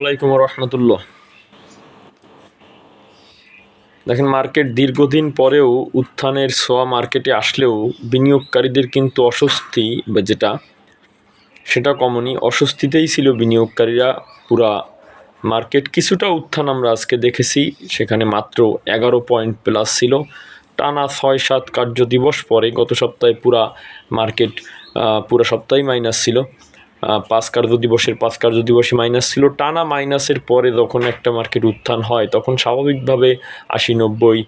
আসসালামাইকুম রহমতুল্লাহ দেখেন মার্কেট দীর্ঘদিন পরেও উত্থানের সোয়া মার্কেটে আসলেও বিনিয়োগকারীদের কিন্তু অস্বস্তি, বা যেটা, সেটা কমনই, অস্বস্তিতেই ছিল বিনিয়োগকারীরা পুরা মার্কেট। কিছুটা উত্থান আমরা আজকে দেখেছি, সেখানে মাত্র এগারো পয়েন্ট প্লাস ছিল। টানা ছয় সাত কার্য দিবস পরে গত সপ্তাহে পুরা মার্কেট পুরো সপ্তাহে মাইনাস ছিল। পাঁচ কার্য দিবসের পাঁচ কার্য দিবসে মাইনাস ছিল। টানা মাইনাসের পরে যখন একটা মার্কেট উত্থান হয়, তখন স্বাভাবিকভাবে আশি, নব্বই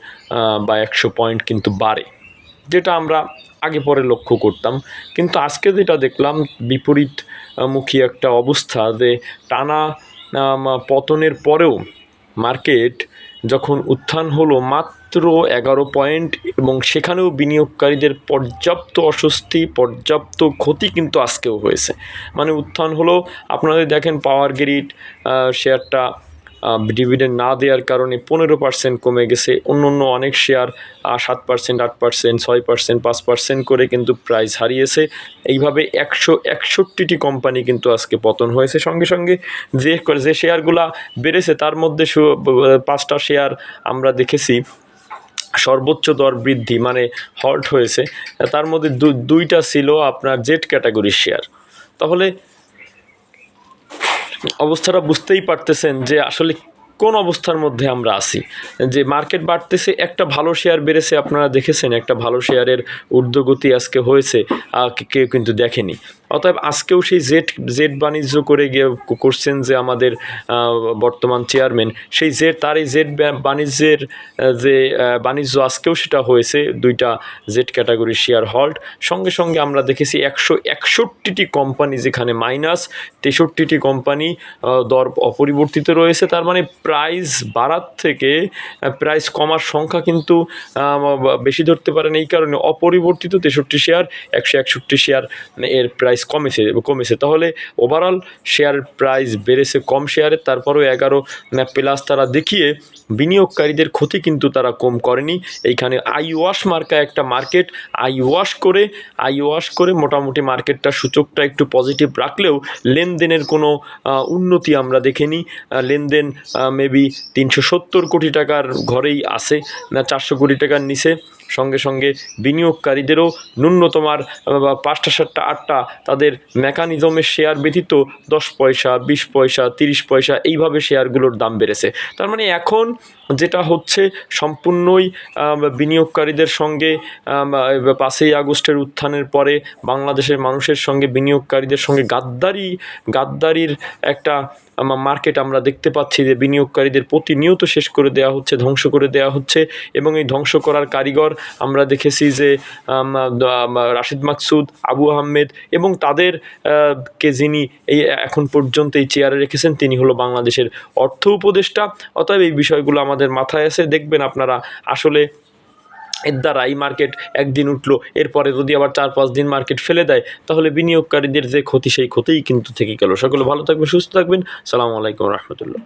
বা একশো পয়েন্ট কিন্তু বাড়ে, যেটা আমরা আগে পরে লক্ষ্য করতাম। কিন্তু আজকে যেটা দেখলাম, বিপরীতমুখী একটা অবস্থা যে টানা পতনের পরেও মার্কেট যখন উত্থান হলো, মাত্র এগারো পয়েন্ট এবং সেখানেও বিনিয়োগকারীদের পর্যাপ্ত অস্বস্তি, পর্যাপ্ত ক্ষতি কিন্তু আজকেও হয়েছে। মানে উত্থান হলো আপনাদের দেখেন পাওয়ার গ্রিড শেয়ারটা ডিভিডেন্ড না দেওয়ার কারণে পনেরো পার্সেন্ট কমে গেছে। অন্য অন্য অনেক শেয়ার সাত পার্সেন্ট, আট পার্সেন্ট, ছয় পার্সেন্ট, পাঁচ পার্সেন্ট করে কিন্তু প্রাইস হারিয়েছে। এইভাবে একশো একষট্টিটি কোম্পানি কিন্তু আজকে পতন হয়েছে। সঙ্গে সঙ্গে যে যে শেয়ারগুলা বেড়েছে, তার মধ্যে পাঁচটা শেয়ার আমরা দেখেছি। সর্বোচ্চ দর বৃদ্ধি মানে হল্ট হয়েছে, তার মধ্যে দুইটা ছিল আপনার জেড ক্যাটাগরির শেয়ার। তাহলে অবস্থাটা বুঝতেই পারতেছেন যে আসলে কোন অবস্থার মধ্যে আমরা আছি। যে মার্কেট বাড়তেছে, একটা ভালো শেয়ার বেড়েছে, আপনারা দেখেছেন একটা ভালো শেয়ারের ঊর্ধ্বগতি আজকে হয়েছে কেউ কিন্তু দেখেনি। অতএব আজকেও সেই জেড জেড বাণিজ্য করে গিয়ে করছেন যে আমাদের বর্তমান চেয়ারম্যান, সেই জেড, তার এই ব্যা- বাণিজ্যের যে বাণিজ্য আজকেও সেটা হয়েছে, দুইটা জেড ক্যাটাগরি শেয়ার হল্ট সঙ্গে সঙ্গে আমরা দেখেছি একশো একষট্টিটি কোম্পানি যেখানে মাইনাস তেষট্টিটি কোম্পানি দর অপরিবর্তিত রয়েছে। তার মানে প্রাইস বাড়ার থেকে প্রাইস কমার সংখ্যা কিন্তু বেশি ধরতে পারেন। এই কারণে অপরিবর্তিত তেষট্টি শেয়ার, একশো একষট্টি শেয়ার এর প্রাইস কমেছে কমেছে। তাহলে ওভারঅল শেয়ার প্রাইস বেড়েছে কম শেয়ারের তারপরেও এগারো প্লাস তারা দেখিয়ে বিনিয়োগকারীদের ক্ষতি কিন্তু তারা কম করেনি। এইখানে আই ওয়াশ মার্কা একটা মার্কেট আই ওয়াশ করে আই ওয়াশ করে মোটামুটি মার্কেটটা সূচকটা একটু পজিটিভ রাখলেও লেনদেনের কোনো উন্নতি আমরা দেখিনি। লেনদেন মেবি তিনশো সত্তর কোটি টাকার ঘরেই আছে, না চারশো কোটি টাকার নিচে। সঙ্গে সঙ্গে বিনিয়োগকারীদেরও ন্যূনতম আর পাঁচটা সাতটা আটটা তাদের মেকানিজমের শেয়ার ব্যতীত দশ পয়সা, বিশ পয়সা, তিরিশ পয়সা এইভাবে শেয়ারগুলোর দাম বেড়েছে। তার মানে এখন যেটা হচ্ছে সম্পূর্ণই বিনিয়োগকারীদের সঙ্গে পাঁচই আগস্টের উত্থানের পরে বাংলাদেশের মানুষের সঙ্গে বিনিয়োগকারীদের সঙ্গে গাদ্দারি, গাদ্দারির একটা মার্কেট আমরা দেখতে পাচ্ছি যে বিনিয়োগকারীদের প্রতিনিয়ত শেষ করে দেওয়া হচ্ছে, ধ্বংস করে দেওয়া হচ্ছে এবং এই ধ্বংস করার কারিগর আমরা দেখেছি যে রাশিদ মাকসুদ, আবু আহমেদ এবং তাদের কে যিনি এই এখন পর্যন্ত এই চেয়ারে রেখেছেন, তিনি হলো বাংলাদেশের অর্থ উপদেষ্টা। অতএব এই বিষয়গুলো আমাদের মাথায় আছে দেখবেন আপনারা। আসলে এর দ্বারা এই মার্কেট একদিন উঠল, এরপরে যদি আবার চার পাঁচ দিন মার্কেট ফেলে দেয়, তাহলে বিনিয়োগকারীদের যে ক্ষতি, সেই ক্ষতিই কিন্তু থেকে গেল। সকলে ভালো থাকবেন, সুস্থ থাকবেন। সালামু আলাইকুম রহমতুল্লাহ।